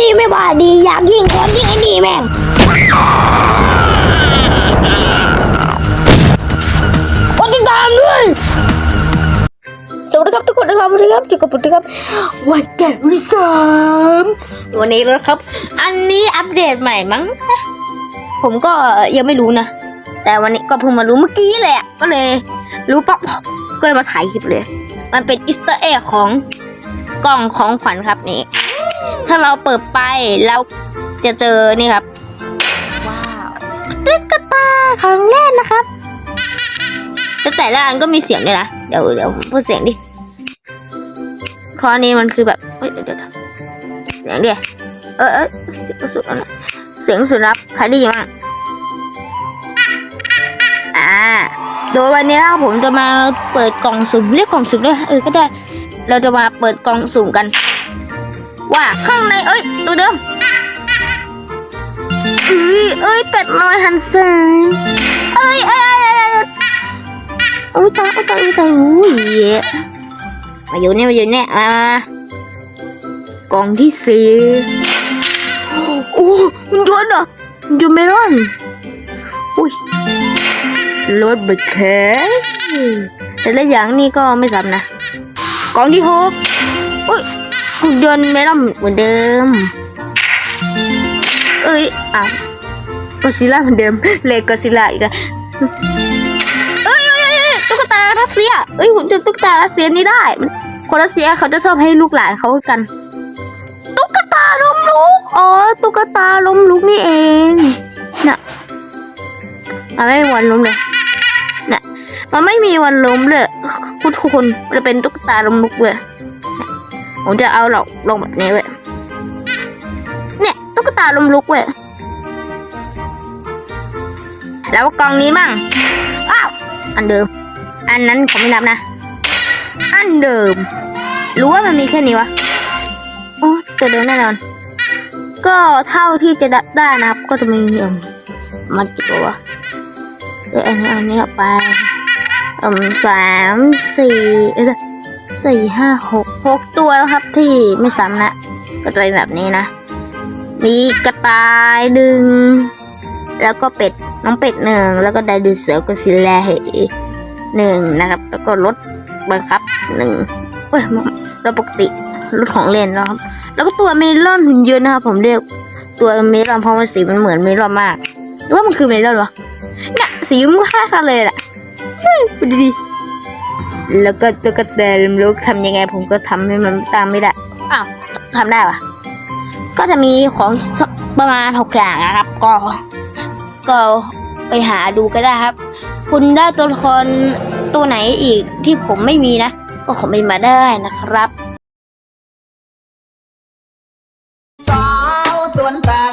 ดีไม่ว่าดีอยากยิงคนยิงไอ้นี่แม่งกดติดตามด้วย สวัสดีครับทุกคนนะครับสวัสดีครับจุกกับผมนะครับวันแก่วิสามวันนี้นะครับ อันนี้อัปเดตใหม่มั้ง ผมก็ยังไม่รู้นะ แต่วันนี้ก็เพิ่งมารู้เมื่อกี้เลยอะก็เลย รู้ปั๊บก็เลยมาถ่ายคลิปเลย มันเป็นอิสเตอร์เอ็กของกล่องของขวัญครับนี่ ถ้าเราเปิดไปเราจะเจอนี่ครับ ว้าวตุ๊กตาของเล่นนะครับแต่แต่ละอันก็มีเสียงด้วยนะ เดี๋ยวเดี๋ยวพูดเสียงดิเพราะนี้มันคือแบบเฮ้ยเดี๋ยวเดี๋ยวเสียงดิเออเออเสียงสุดนะเสียงสุดรับใครได้ยินบ้างอ่าโดยวันนี้นะครับผมจะมาเปิดกล่องสุ่มเรียกกล่องสุ่มด้วยเออก็ได้ เราจะมาเปิดกล่องสุ่มกัน ว่าข้างในเอ้ย ตัวเดิมเอ้ยเอ้ยเป็ดน้อยหันซยเอ้ยเอ้ยเอ้ยเอ้ยโอ้ยตายโอ้ยตายโอ้ยตายอุ้ยมาอยู่เนี่ยมาอยู่เนี่ยมากล่องที่สี่โอ้มันโดนอะมันโดนเมลอนอุ้ยรถเบรกแข็งแต่ละอย่างนี่ก็ไม่ซ้ำนะกล่องที่หกอุ้ย หุ่นยนต์ไม่ต้องเหมือนเดิม เอ้ยอะก็ซิล่าเหมือนเดิม เลกก็ซิล่าอีกแล้วเอ้ยเอ้ยเอ้ยเอ้ยตุ๊กตารัสเซียเอ้ยหุ่นยนต์ตุ๊กตารัสเซียนี่ได้ คนรัสเซียเขาจะชอบให้ลูกหลานเขากัน ตุ๊กตาล้มลุก อ๋อ ตุ๊กตาล้มลุกนี่เองน่ะมันไม่มีวันล้มเลยน่ะมันไม่มีวันล้มเลย คุณคุณมันจะเป็นตุ๊กตาล้มลุกเลย ผมจะเอาหลอกลงแบบนี้เว้ยเนี่ยตุ๊กตาลมลุกเว้ยแล้วกล่องนี้มั่งอ้าวอันเดิม อันนั้นผมไม่นับนะ อันเดิม รู้ว่ามันมีแค่นี้วะโอ้ตัวเดิมแน่นอน ก็เท่าที่จะได้ได้นะครับ ก็จะมีเอ่มมันกี่ตัวะเดี๋ยวอันนี้อันนี้ออกไปเอ่มสามสี่เอ้ย สี่ห้าหกหกตัวแล้วครับที่ไม่ซ้ำนะ ก็จะเป็นแบบนี้นะ มีกระต่ายหนึ่งแล้วก็เป็ดน้องเป็ดหนึ่งแล้วก็ไดโนเสาร์ก็ซิลแลหนึ่งนะครับ แล้วก็รถบังคับหนึ่งเอ้ยรถปกติรถของเล่นนะครับ แล้วก็ตัวเมลอนหุ่นยนต์นะครับผมเรียกตัวเมลอนเพราะมันสีมันเหมือนเมลอนมากหรือว่ามันคือเมลอนวะเนี่ยสีมันคล้ากันเลยแหละดูดิๆ แล้วก็ตุ๊กตาลมลุกทำยังไง ผมก็ทำให้มันตามไม่ได้ อ้าวทำได้ปะก็จะมีของประมาณหกอย่างนะครับ ก็ ก็ไปหาดูก็ได้ครับ คุณได้ตัวละครตัวไหนอีกที่ผมไม่มีนะ ก็คอมเมนต์มาได้นะครับสาวสวนตาง